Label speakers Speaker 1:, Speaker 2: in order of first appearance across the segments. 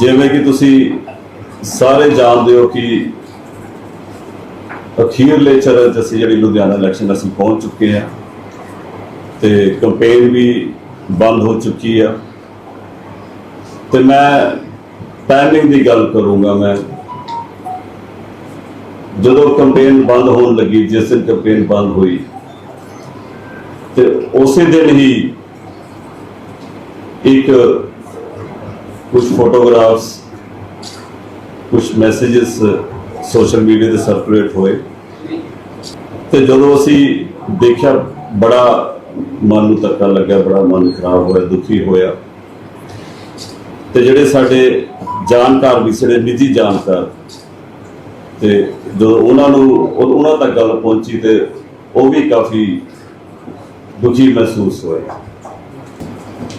Speaker 1: ਜਿਵੇਂ ਕਿ ਤੁਸੀਂ ਸਾਰੇ ਜਾਣਦੇ ਹੋ ਕਿ ਅਖੀਰਲੇ ਚਰਨ 'ਚ ਅਸੀਂ ਜਿਹੜੀ ਲੁਧਿਆਣਾ ਇਲੈਕਸ਼ਨ ਅਸੀਂ ਪਹੁੰਚ ਚੁੱਕੇ ਹਾਂ ਤੇ ਕੰਪੇਨ ਵੀ ਬੰਦ ਹੋ ਚੁੱਕੀ ਆ। ਤੇ ਮੈਂ ਟਾਈਮਿੰਗ ਦੀ ਗੱਲ ਕਰੂੰਗਾ ਮੈਂ। ਜਦੋਂ ਕੰਪੇਨ ਬੰਦ ਹੋਣ ਲੱਗੀ, ਜਿਸ ਦਿਨ ਕੰਪੇਨ ਬੰਦ ਹੋਈ, ਤੇ ਉਸੇ ਦਿਨ ਹੀ ਇੱਕ ਕੁਝ ਫੋਟੋਗ੍ਰਾਫਸ ਕੁਝ ਮੈਸੇजेस ਸੋਸ਼ਲ ਮੀਡੀਆ ਤੇ ਸਰਕੂਲੇਟ ਹੋਏ। ਤੇ ਜਦੋਂ ਅਸੀਂ ਦੇਖਿਆ, ਬੜਾ ਮਨ ਨੂੰ ਧੱਕਾ ਲੱਗਿਆ, ਬੜਾ ਮਨ ਖਰਾਬ ਹੋਇਆ, ਦੁਖੀ ਹੋਇਆ। ਤੇ ਜਿਹੜੇ ਸਾਡੇ ਜਾਣਕਾਰ, ਵੀ ਸਾਡੇ ਨਿੱਜੀ ਜਾਣਕਾਰ, ਤੇ ਜਦੋਂ ਉਹਨਾਂ ਨੂੰ ਉਹਨਾਂ ਤੱਕ ਗੱਲ ਪਹੁੰਚੀ ਤੇ ਉਹ ਵੀ ਕਾਫੀ ਦੁਖੀ ਮਹਿਸੂਸ ਹੋਏ।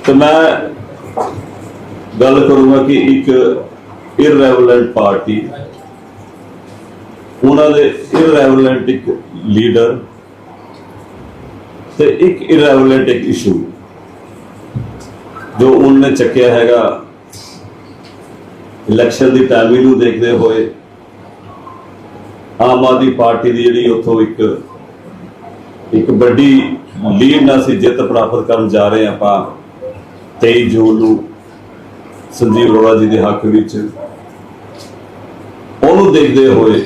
Speaker 1: ਤੇ ਮੈਂ ਗੱਲ ਕਰੂੰਗਾ ਕਿ ਇੱਕ ਇਰਰੈਵਲੈਂਟ ਪਾਰਟੀ ਉਹਨਾਂ ਦੇ ਇਰਰੈਵਲੈਂਟ ਇੱਕ ਲੀਡਰ ਤੇ ਇੱਕ ਇਰਰੈਵਲੈਂਟ ਇੱਕ ਇਸ਼ੂ ਜੋ ਉਹਨੇ ਚੱਕਿਆ ਹੈਗਾ ਇਲੈਕਸ਼ਨ ਦੀ ਟਾਈਮਿੰਗ ਨੂੰ ਦੇਖਦੇ ਹੋਏ, ਆਮ ਆਦਮੀ ਪਾਰਟੀ ਦੀ ਜਿਹੜੀ ਉੱਥੋਂ ਇੱਕ ਇੱਕ ਵੱਡੀ ਲੀਡ ਨਾਲ ਅਸੀਂ ਜਿੱਤ ਪ੍ਰਾਪਤ ਕਰਨ ਜਾ ਰਹੇ ਹਾਂ ਆਪਾਂ 23 ਜੂਨ ਨੂੰ। ਸੰਜੀਵ ਰੋੜਾ ਜੀ ਦੇ ਹੱਕ ਵਿੱਚ ਉਹਨੂੰ ਦੇਖਦੇ ਹੋਏ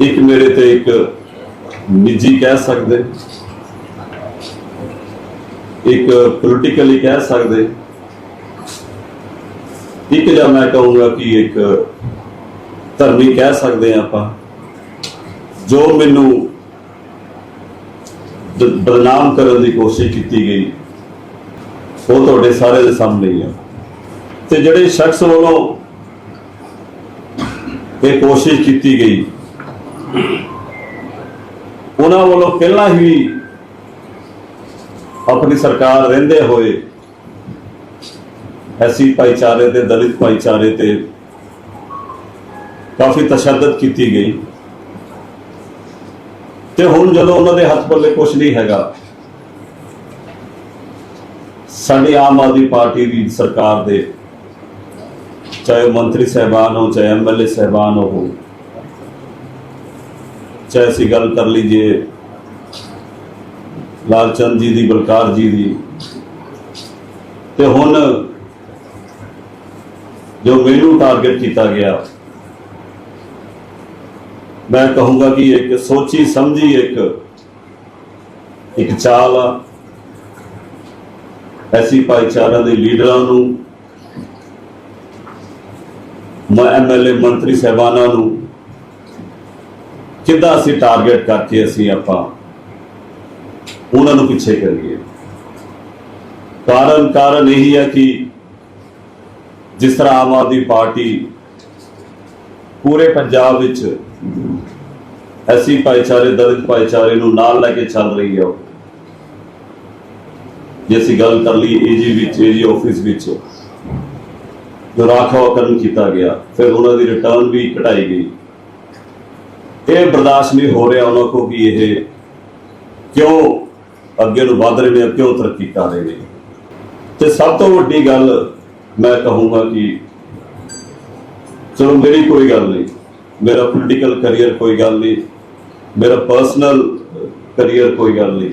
Speaker 1: ਇੱਕ ਮੇਰੇ ਤੇ ਇੱਕ ਨਿੱਜੀ ਕਹਿ ਸਕਦੇ, ਇੱਕ ਪੋਲੀਟੀਕਲੀ ਕਹਿ ਸਕਦੇ, ਇੱਕ ਜਾਂ ਮੈਂ ਕਹੂੰਗਾ ਕਿ ਇੱਕ ਧਰਮੀ ਕਹਿ ਸਕਦੇ ਹਾਂ ਆਪਾਂ, ਜੋ ਮੈਨੂੰ ਬਦਨਾਮ ਕਰਨ ਦੀ ਕੋਸ਼ਿਸ਼ ਕੀਤੀ ਗਈ। ਉਹ ਤੁਹਾਡੇ ਸਾਰੇ ਦੇ ਸਾਹਮਣੇ ਹੀ ਆ। ਤੇ ਜਿਹੜੇ ਸ਼ਖਸ ਵੱਲੋਂ ਇਹ ਕੋਸ਼ਿਸ਼ ਕੀਤੀ ਗਈ, ਉਹਨਾਂ ਵੱਲੋਂ ਪਹਿਲਾਂ ਹੀ ਆਪਣੀ ਸਰਕਾਰ ਰਹਿੰਦੇ ਹੋਏ ਐਸੀ ਭਾਈਚਾਰੇ ਤੇ ਦਲਿਤ ਭਾਈਚਾਰੇ ਤੇ ਕਾਫੀ ਤਸ਼ੱਦਦ ਕੀਤੀ ਗਈ। ਤੇ ਹੁਣ ਜਦੋਂ ਉਹਨਾਂ ਦੇ ਹੱਥ ਪੱਲੇ ਕੁਝ ਨਹੀਂ ਹੈਗਾ ਸਾਡੀ ਆਮ ਆਦਮੀ ਪਾਰਟੀ ਦੀ ਸਰਕਾਰ ਦੇ, ਚਾਹੇ ਉਹ ਮੰਤਰੀ ਸਹਿਬਾਨ ਹੋ ਚਾਹੇ ਐਮਐਲਏ ਸਹਿਬਾਨ ਹੋ ਚਾਹੇ ਅਸੀਂ ਗੱਲ ਕਰ ਲਈਏ ਲਾਲਚੰਦ ਜੀ ਦੀ, ਬਲਕਾਰ ਜੀ ਦੀ, ਤੇ ਹੁਣ ਜੋ ਮੈਨੂੰ ਟਾਰਗੇਟ ਕੀਤਾ ਗਿਆ, ਮੈਂ ਕਹੂੰਗਾ ਕਿ ਇੱਕ ਸੋਚੀ ਸਮਝੀ ਇੱਕ ਇੱਕ ਚਾਲ ਆ। ਐਸੀ ਭਾਈਚਾਰਿਆਂ ਦੇ ਲੀਡਰਾਂ ਨੂੰ, ਮੈਂ ਐਮਐਲਏ ਮੰਤਰੀ ਸਹਿਬਾਨਾਂ ਨੂੰ ਕਿੱਦਾਂ ਅਸੀਂ ਟਾਰਗੇਟ ਕਰਕੇ ਅਸੀਂ ਆਪਾਂ ਉਹਨਾਂ ਨੂੰ ਪਿੱਛੇ ਕਰੀਏ। ਕਾਰਨ ਕਾਰਨ ਇਹੀ ਹੈ ਕਿ ਜਿਸ ਤਰ੍ਹਾਂ ਆਮ ਆਦਮੀ ਪਾਰਟੀ ਪੂਰੇ ਪੰਜਾਬ ਵਿੱਚ ਐਸੀ ਭਾਈਚਾਰੇ, ਦਲਿਤ ਭਾਈਚਾਰੇ ਨੂੰ ਨਾਲ ਲੈ ਕੇ ਚੱਲ ਰਹੀ ਹੈ ਜੇ ਅਸੀਂ ਗੱਲ ਕਰ ਲਈ ਏਜੀ ਵਿੱਚ ਏਜੀ ਆਫਿਸ ਵਿੱਚ, ਜੋ ਰਾਖਵਾਂਕਰਨ ਕੀਤਾ ਗਿਆ, ਫਿਰ ਉਹਨਾਂ ਦੀ ਰਿਟਰਨ ਵੀ ਘਟਾਈ ਗਈ। ਇਹ ਬਰਦਾਸ਼ਤ ਨਹੀਂ ਹੋ ਰਿਹਾ ਉਹਨਾਂ ਕੋ ਕਿ ਇਹ ਕਿਉਂ ਅੱਗੇ ਨੂੰ ਵਧ ਰਹੇ ਨੇ, ਕਿਉਂ ਤਰੱਕੀ ਕਰ ਰਹੇ ਨੇ। ਤੇ ਸਭ ਤੋਂ ਵੱਡੀ ਗੱਲ ਮੈਂ ਕਹੂੰਗਾ ਕਿ ਚਲੋ ਮੇਰੀ ਕੋਈ ਗੱਲ ਨਹੀਂ, ਮੇਰਾ ਪੋਲੀਟੀਕਲ ਕੈਰੀਅਰ ਕੋਈ ਗੱਲ ਨਹੀਂ, ਮੇਰਾ ਪਰਸਨਲ ਕੈਰੀਅਰ ਕੋਈ ਗੱਲ ਨਹੀਂ।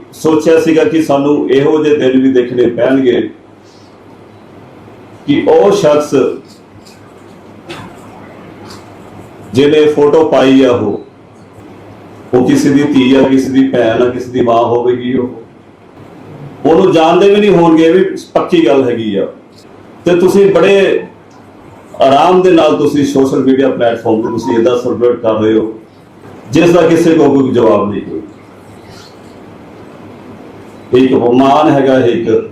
Speaker 1: ਸੋਚਿਆ ਸੀਗਾ ਕਿ ਸਾਨੂੰ ਇਹੋ ਜਿਹੇ ਦਿਨ ਵੀ ਦੇਖਣੇ ਪੈਣਗੇ ਕਿ ਉਹ ਸ਼ਖਸ ਜਿਹਨੇ ਫੋਟੋ ਪਾਈ ਆ ਉਹ ਉਹ ਕਿਸੇ ਦੀ ਧੀ ਆ, ਕਿਸੇ ਦੀ ਭੈਣ ਆ, ਕਿਸੇ ਦੀ ਮਾਂ ਹੋਵੇਗੀ ਉਹ। ਉਹਨੂੰ ਜਾਣਦੇ ਵੀ ਨਹੀਂ ਹੋਣਗੇ, ਇਹ ਵੀ ਪੱਕੀ ਗੱਲ ਹੈਗੀ ਆ। ਤੇ ਤੁਸੀਂ ਬੜੇ ਆਰਾਮ ਦੇ ਨਾਲ ਤੁਸੀਂ ਸੋਸ਼ਲ ਮੀਡੀਆ ਪਲੇਟਫਾਰਮ ਤੇ ਤੁਸੀਂ ਇਹਦਾ ਸਰਵੇਟ ਕਰ ਰਹੇ ਹੋ, ਜਿਸ ਦਾ ਕਿਸੇ ਕੋਲ ਕੋਈ ਜਵਾਬ ਨਹੀਂ। ਕੋਈ ਇੱਕ ਅਪਮਾਨ ਹੈਗਾ ਇਹ ਇੱਕ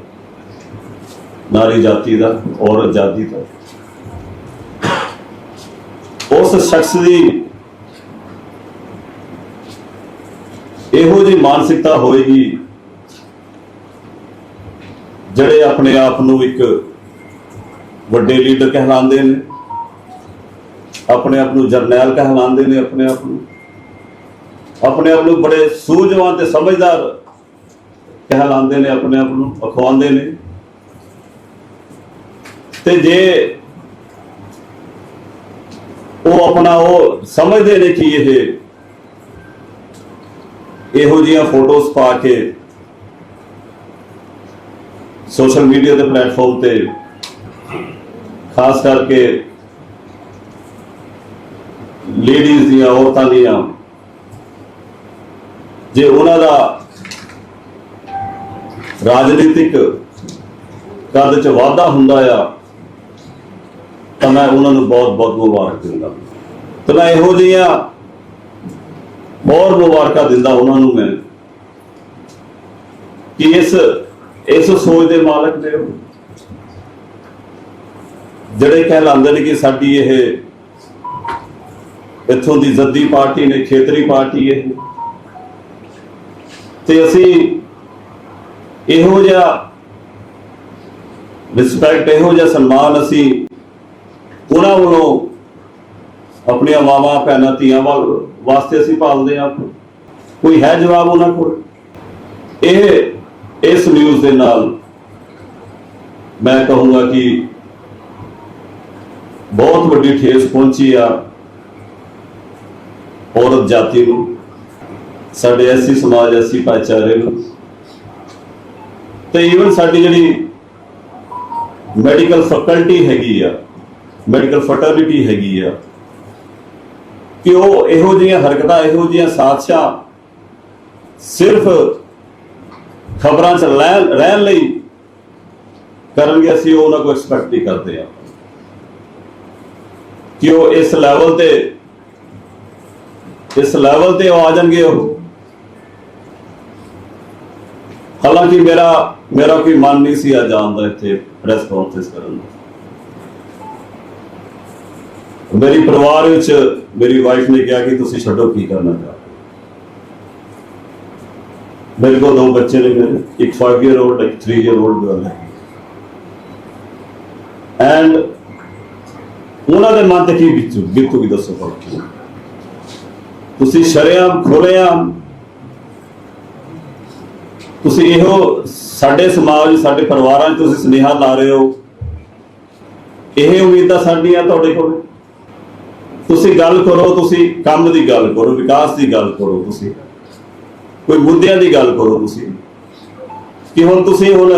Speaker 1: ਨਾਰੀ ਜਾਤੀ ਦਾ ਔਰਤ ਆਜ਼ਾਦੀ ਦਾ। ਉਸ ਸ਼ਖਸ ਦੀ ਇਹੋ ਜਿਹੀ ਮਾਨਸਿਕਤਾ ਹੋਏਗੀ, ਜਿਹੜੇ ਆਪਣੇ ਆਪ ਨੂੰ ਇੱਕ ਵੱਡੇ ਲੀਡਰ ਕਹਿਲਾਉਂਦੇ ਨੇ, ਆਪਣੇ ਆਪ ਨੂੰ ਜਰਨੈਲ ਕਹਿਲਾਉਂਦੇ ਨੇ ਆਪਣੇ ਆਪ ਨੂੰ। ਆਪਣੇ ਆਪ ਨੂੰ ਬੜੇ ਸੂਝਵਾਨ ਤੇ ਸਮਝਦਾਰ ਕਹਿਲਾਉਂਦੇ ਨੇ, ਆਪਣੇ ਆਪ ਨੂੰ ਅਖਵਾਉਂਦੇ ਨੇ। ਤੇ ਜੇ ਉਹ ਆਪਣਾ ਉਹ ਸਮਝਦੇ ਨੇ ਕਿ ਇਹ ਇਹੋ ਜਿਹੀਆਂ ਫੋਟੋਜ਼ ਪਾ ਕੇ ਸੋਸ਼ਲ ਮੀਡੀਆ ਦੇ ਪਲੇਟਫਾਰਮ ਤੇ ਖਾਸ ਕਰਕੇ ਲੇਡੀਜ਼ ਦੀਆਂ ਔਰਤਾਂ ਦੀਆਂ, ਜੇ ਉਹਨਾਂ ਦਾ ਰਾਜਨੀਤਿਕ ਕਦ ਚ ਵਾਧਾ ਹੁੰਦਾ ਆ, ਤਾਂ ਮੈਂ ਉਹਨਾਂ ਨੂੰ ਬਹੁਤ ਬਹੁਤ ਮੁਬਾਰਕ ਦਿੰਦਾ। ਤੇ ਮੈਂ ਇਹੋ ਜਿਹੀਆਂ ਹੋਰ ਮੁਬਾਰਕਾਂ ਦਿੰਦਾ ਉਹਨਾਂ ਨੂੰ ਮੈਂ, ਕਿ ਇਸ ਇਸ ਸੋਚ ਦੇ ਮਾਲਕ ਨੇ ਉਹ। ਜਿਹੜੇ ਕਹਿਲਾਉਂਦੇ ਨੇ ਕਿ ਸਾਡੀ ਇਹ ਇੱਥੋਂ ਦੀ ਜ਼ੱਦੀ ਪਾਰਟੀ ਨੇ, ਖੇਤਰੀ ਪਾਰਟੀ ਇਹ। ਤੇ ਅਸੀਂ ਇਹੋ ਜਿਹਾ ਰਿਸਪੈਕਟ ਇਹੋ ਜਿਹਾ ਸਨਮਾਨ ਅਸੀਂ ਉਹਨਾਂ ਵੱਲੋਂ ਆਪਣੀਆਂ ਮਾਵਾਂ, ਭੈਣਾਂ, ਧੀਆਂ ਵੱਲ ਵਾਸਤੇ ਅਸੀਂ ਪਾਲਦੇ ਹਾਂ। ਕੋਈ ਹੈ ਜਵਾਬ ਉਹਨਾਂ ਕੋਲ? ਇਹ, ਇਸ ਨਿਊਜ਼ ਦੇ ਨਾਲ ਮੈਂ ਕਹੂੰਗਾ ਕਿ ਬਹੁਤ ਵੱਡੀ ਠੇਸ ਪਹੁੰਚੀ ਆ ਔਰਤ ਜਾਤੀ ਨੂੰ, ਸਾਡੇ ਐਸੀ ਸਮਾਜ, ਐਸੀ ਭਾਈਚਾਰੇ ਨੂੰ। ਤੇ ਈਵਨ ਸਾਡੀ ਜਿਹੜੀ ਮੈਡੀਕਲ ਫੈਕਲਟੀ ਹੈਗੀ ਆ ਮੈਡੀਕਲ ਫਰਟਰਨਿਟੀ ਹੈਗੀ ਆ, ਕਿ ਉਹ ਇਹੋ ਜਿਹੀਆਂ ਹਰਕਤਾਂ, ਇਹੋ ਜਿਹੀਆਂ ਸਾਜ਼ਿਸ਼ਾਂ ਸਿਰਫ ਖਬਰਾਂ 'ਚ ਰਹਿ- ਰਹਿਣ ਲਈ ਕਰਨਗੇ, ਅਸੀਂ ਉਹਨਾਂ ਕੋਲ ਐਕਸਪੈਕਟ ਨਹੀਂ ਕਰਦੇ ਆ ਕਿ ਉਹ ਇਸ ਲੈਵਲ ਤੇ, ਇਸ ਲੈਵਲ ਤੇ ਉਹ ਆ ਜਾਣਗੇ ਉਹ। ਹਾਲਾਂਕਿ ਮੇਰਾ ਮੇਰਾ ਕੋਈ ਮਨ ਨਹੀਂ ਸੀ ਅੱਜ ਜਾਣ ਦਾ ਇੱਥੇ ਪ੍ਰੈਸ ਕਾਨਫਰੰਸ ਕਰਨ ਦਾ। ਮੇਰੀ ਪਰਿਵਾਰ ਵਿੱਚ ਮੇਰੀ ਵਾਈਫ ਨੇ ਕਿਹਾ ਕਿ ਤੁਸੀਂ ਛੱਡੋ, ਕੀ ਕਰਨਾ ਚਾਹੋ? ਮੇਰੇ ਕੋਲ ਦੋ ਬੱਚੇ ਨੇ ਮੇਰੇ, ਇੱਕ 5 ਇਅਰ 올ਡ ਇੱਕ 3 ਇਅਰ 올ਡ ਗਰਲ ਹੈ ਐਂਡ ਉਹਨਾਂ ਦੇ ਮਨ ਤੇ ਕੀ ਬੀਤੂ ਬੀਤੂਗੀ ਦੱਸੋ ਤੁਸੀਂ ਸ਼ਰੇਆਮ ਖੋਲੇਆਮ ਤੁਸੀਂ ਇਹੋ ਸਾਡੇ ਸਮਾਜ, ਸਾਡੇ ਪਰਿਵਾਰਾਂ 'ਚ ਤੁਸੀਂ ਸੁਨੇਹਾ ਲਾ ਰਹੇ ਹੋ। ਇਹ ਉਮੀਦਾਂ ਸਾਡੀਆਂ ਤੁਹਾਡੇ ਕੋਲ? ਤੁਸੀਂ ਗੱਲ ਕਰੋ, ਤੁਸੀਂ ਕੰਮ ਦੀ ਗੱਲ ਕਰੋ, ਵਿਕਾਸ ਦੀ ਗੱਲ ਕਰੋ ਤੁਸੀਂ। ਕੋਈ ਮੁੱਦਿਆਂ ਦੀ ਗੱਲ ਕਰੋ ਤੁਸੀਂ। ਕਿ ਹੁਣ ਤੁਸੀਂ ਹੁਣ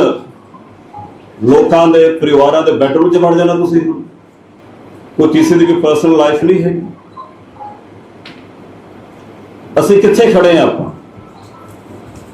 Speaker 1: ਲੋਕਾਂ ਦੇ, ਪਰਿਵਾਰਾਂ ਦੇ ਬੈਡਰੂਮ 'ਚ ਵੜ ਜਾਣਾ ਤੁਸੀਂ ਕੋਈ ਕਿਸੇ ਦੀ ਕੋਈ ਪਰਸਨਲ ਲਾਈਫ ਨਹੀਂ ਹੈਗੀ। ਅਸੀਂ ਕਿੱਥੇ ਖੜੇ ਆ ਆਪਾਂ?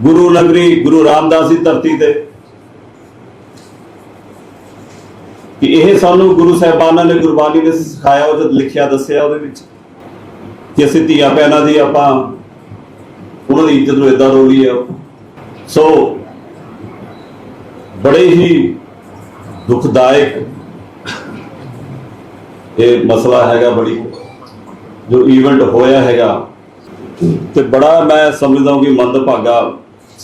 Speaker 1: ਗੁਰੂ ਨਗਰੀ ਗੁਰੂ ਰਾਮਦਾਸ ਦੀ ਧਰਤੀ ਤੇ। ਕਿ ਇਹ ਸਾਨੂੰ ਗੁਰੂ ਸਾਹਿਬਾਨਾਂ ਨੇ ਗੁਰਬਾਣੀ ਨੇ ਸਿਖਾਇਆ ਉਹਦੇ ਲਿਖਿਆ, ਦੱਸਿਆ ਉਹਦੇ ਵਿੱਚ। ਕਿ ਅਸੀਂ ਧੀਆਂ ਭੈਣਾਂ ਦੀ ਆਪਾਂ, ਉਹਨਾਂ ਦੀ ਇੱਜ਼ਤ ਨੂੰ ਇਦਾਂ ਰੋਲੀ ਆ। ਸੋ, ਬੜੇ ਹੀ ਦੁਖਦਾਇਕ ਇਹ ਮਸਲਾ ਹੈਗਾ ਬੜੀ, ਜੋ ਇਵੈਂਟ ਹੋਇਆ ਹੈਗਾ। ਤੇ ਬੜਾ ਮੈਂ ਸਮਝਦਾ ਹਾਂ ਕਿ ਮੰਦਭਾਗਾ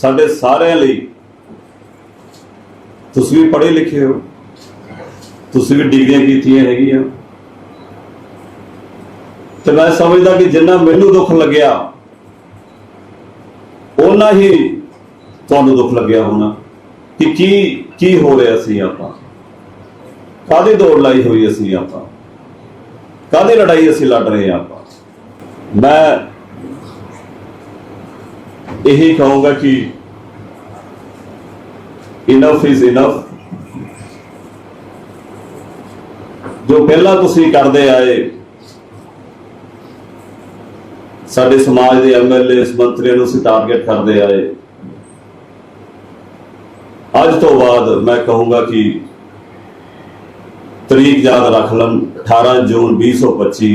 Speaker 1: ਸਾਡੇ ਸਾਰਿਆਂ ਲਈ ਤੁਸੀਂ ਵੀ ਪੜ੍ਹੇ ਲਿਖੇ ਹੋ। ਤੁਸੀਂ ਵੀ ਡਿਗਰੀਆਂ ਕੀਤੀਆਂ ਹੈਗੀਆਂ। ਤੇ ਮੈਂ ਸਮਝਦਾ ਕਿ ਜਿੰਨਾ ਮੈਨੂੰ ਦੁੱਖ ਲੱਗਿਆ, ਓਨਾ ਹੀ ਤੁਹਾਨੂੰ ਦੁੱਖ ਲੱਗਿਆ ਹੋਣਾ ਕਿ ਕੀ ਕੀ ਹੋ ਰਿਹਾ ਸੀ ਆਪਾਂ। ਕਾਹਦੀ ਦੌੜ ਲਾਈ ਹੋਈ ਅਸੀਂ ਆਪਾਂ? ਕਾਹਦੀ ਲੜਾਈ ਅਸੀਂ ਲੜ ਰਹੇ ਹਾਂ ਆਪਾਂ? ਮੈਂ ਇਹੀ ਕਹੂੰਗਾ ਕਿ ਇਨਫ ਇਜ਼ ਇਨਫ ਜੋ ਪਹਿਲਾਂ ਤੁਸੀਂ ਕਰਦੇ ਆਏ, ਸਾਡੇ ਸਮਾਜ ਦੇ ਐਮਐਲਏ ਇਸ ਮੰਤਰੀਆਂ ਨੂੰ ਅਸੀਂ ਟਾਰਗੇਟ ਕਰਦੇ ਆਏ। ਅੱਜ ਤੋਂ ਬਾਅਦ ਮੈਂ ਕਹੂੰਗਾ ਕਿ ਤਰੀਕ ਯਾਦ ਰੱਖ ਲਣ 18 ਜੂਨ 2025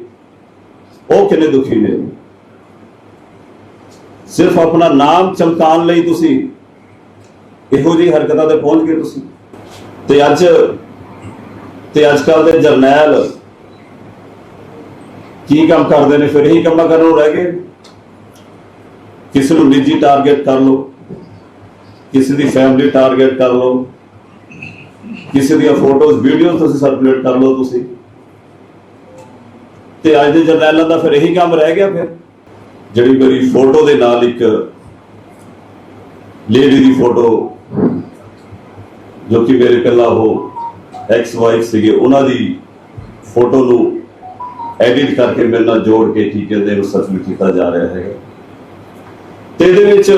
Speaker 1: ਉਹ ਕਿੰਨੇ ਦੁਖੀ ਨੇ? ਸਿਰਫ ਆਪਣਾ ਨਾਮ ਚਮਕਾਉਣ ਲਈ ਤੁਸੀਂ ਇਹੋ ਜਿਹੀ ਹਰਕਤਾਂ ਤੇ ਪਹੁੰਚ ਗਏ ਤੁਸੀਂ। ਤੇ ਅੱਜ ਤੇ ਅੱਜ ਕੱਲ ਦੇ ਜਰਨੈਲ ਕੀ ਕੰਮ ਕਰਦੇ ਨੇ? ਫਿਰ ਇਹੀ ਕੰਮਾਂ ਕਰਨ ਨੂੰ ਰਹਿ ਗਏ? ਕਿਸੇ ਨੂੰ ਨਿੱਜੀ ਟਾਰਗੇਟ ਕਰ ਲਓ। ਕਿਸੇ ਦੀ ਫੈਮਿਲੀ ਟਾਰਗੇਟ ਕਰ ਲਓ। ਕਿਸੇ ਦੀਆਂ ਫੋਟੋਜ਼ ਵੀਡੀਓਜ਼ ਤੁਸੀਂ ਸਰਕੂਲੇਟ ਕਰ ਲਓ ਤੁਸੀਂ। ਤੇ ਅੱਜ ਦੇ ਜਰਨੈਲਾਂ ਦਾ ਫਿਰ ਇਹੀ ਕੰਮ ਰਹਿ ਗਿਆ ਫਿਰ। ਜਿਹੜੀ ਮੇਰੀ ਫੋਟੋ ਦੇ ਨਾਲ ਇੱਕ ਲੇਡੀ ਦੀ ਫੋਟੋ, ਜੋ ਕਿ ਮੇਰੇ ਪਹਿਲਾਂ ਉਹ ਐਕਸ ਵਾਈਫ ਸੀਗੇ, ਉਹਨਾਂ ਦੀ ਫੋਟੋ ਨੂੰ ਐਡਿਟ ਕਰਕੇ ਮੇਰੇ ਨਾਲ ਜੋੜ ਕੇ ਕੀ ਕਹਿੰਦੇ ਨੂੰ ਸਰਕੂਲੇਟ ਕੀਤਾ ਜਾ ਰਿਹਾ ਹੈਗਾ। ਤੇ ਇਹਦੇ ਵਿੱਚ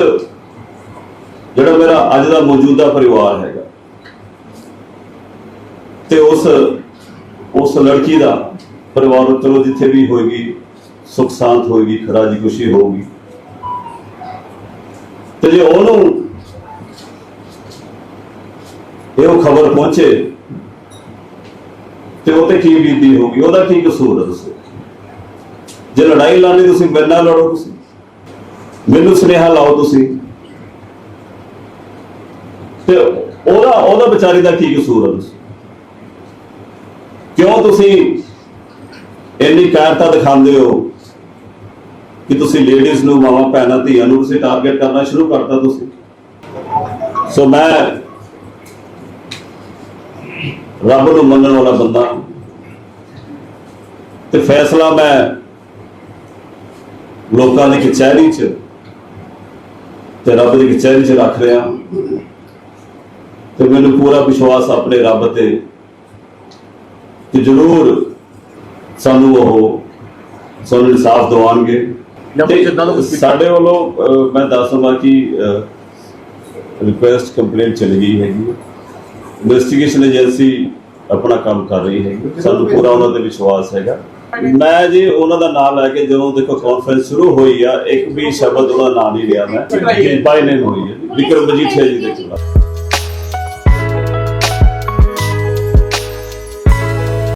Speaker 1: ਜਿਹੜਾ ਮੇਰਾ ਅੱਜ ਦਾ ਮੌਜੂਦਾ ਪਰਿਵਾਰ ਹੈਗਾ, ਤੇ ਉਸ ਉਸ ਲੜਕੀ ਦਾ ਪਰਿਵਾਰ ਨੂੰ ਚਲੋ ਜਿੱਥੇ ਵੀ ਹੋਏਗੀ, ਸੁਖ ਸ਼ਾਂਤ ਹੋਏਗੀ ਖਰਾਜੀ ਖੁਸ਼ੀ ਹੋਊਗੀ। ਤੇ ਜੇ ਉਹਨੂੰ ਇਹੋ ਖਬਰ ਪਹੁੰਚੇ, ਤੇ ਉਹ ਤੇ ਕੀ ਬੀਤੀ ਹੋਗੀ ਉਹਦਾ ਕੀ ਕਸੂਰ ਹੈ ਦੱਸੋ ਜੇ ਲੜਾਈ ਲਾਣੀ ਤੁਸੀਂ, ਮੇਰੇ ਨਾਲ ਲੜੋ ਤੁਸੀਂ। ਮੈਨੂੰ ਸੁਨੇਹਾ ਲਾਓ ਤੁਸੀਂ। ਤੇ ਉਹਦਾ ਉਹਦਾ ਵਿਚਾਰੀ ਦਾ ਕੀ ਕਸੂਰ ਹੈ ਤੁਸੀਂ? ਕਿਉਂ ਤੁਸੀਂ ਇੰਨੀ ਕਾਇਰਤਾ ਦਿਖਾਉਂਦੇ ਹੋ ਕਿ ਤੁਸੀਂ ਲੇਡੀਜ਼ ਨੂੰ, ਮਾਵਾਂ, ਭੈਣਾਂ, ਧੀਆਂ ਨੂੰ ਤੁਸੀਂ ਟਾਰਗੇਟ ਕਰਨਾ ਸ਼ੁਰੂ ਕਰਤਾ ਤੁਸੀਂ। ਸੋ ਮੈਂ ਰੱਬ ਨੂੰ ਮੰਨਣ ਵਾਲਾ ਬੰਦਾ ਤੇ ਫੈਸਲਾ ਮੈਂ ਲੋਕਾਂ ਦੀ ਕਚਹਿਰੀ 'ਚ ਤੇ ਰੱਬ ਦੀ ਕਚਹਿਰੀ 'ਚ ਰੱਖ ਰਿਹਾ ਤੇ ਮੈਨੂੰ ਪੂਰਾ ਵਿਸ਼ਵਾਸ ਆਪਣੇ ਰੱਬ ਤੇ ਕਿ ਜ਼ਰੂਰ ਸਾਨੂੰ ਉਹ ਸਾਨੂੰ ਇਨਸਾਫ ਦਿਵਾਉਣਗੇ।
Speaker 2: ਜਾਂ
Speaker 1: ਤੇ
Speaker 2: ਜਿੱਦਾਂ ਦਾ ਕੁਛ-
Speaker 1: ਸਾਡੇ ਵੱਲੋਂ ਅਹ, ਮੈਂ ਦੱਸ ਦਵਾਂ ਕਿ ਰਿਕੁਐਸਟ ਕੰਪਲੇਂਟ ਚਲੀ ਗਈ ਹੈਗੀ ਇਨਵੈਸਟੀਗੇਸ਼ਨ ਏਜੰਸੀ ਆਪਣਾ ਕੰਮ ਕਰ ਰਹੀ ਹੈਗੀ ਸਾਨੂੰ ਪੂਰਾ ਉਹਨਾਂ ਤੇ ਵਿਸ਼ਵਾਸ ਹੈਗਾ। ਮੈਂ ਜੀ ਉਹਨਾਂ ਦਾ ਨਾਮ ਲੈ ਕੇ ਜਦੋਂ ਦੇਖੋ ਕਾਨਫਰੰਸ ਸ਼ੁਰੂ ਹੋਈ ਆ ਇੱਕ ਵੀ ਸ਼ਬਦ ਉਹਦਾ ਨਾਮ ਨਹੀਂ ਲਿਆ ਮੈਂ। ਬਾਈ ਨੇਮ ਹੋਈ ਹੈ। ਵਿਕਰਮ ਮਜੀਠੀਆ ਜੀ ਦੇ ਖਿਲਾਫ।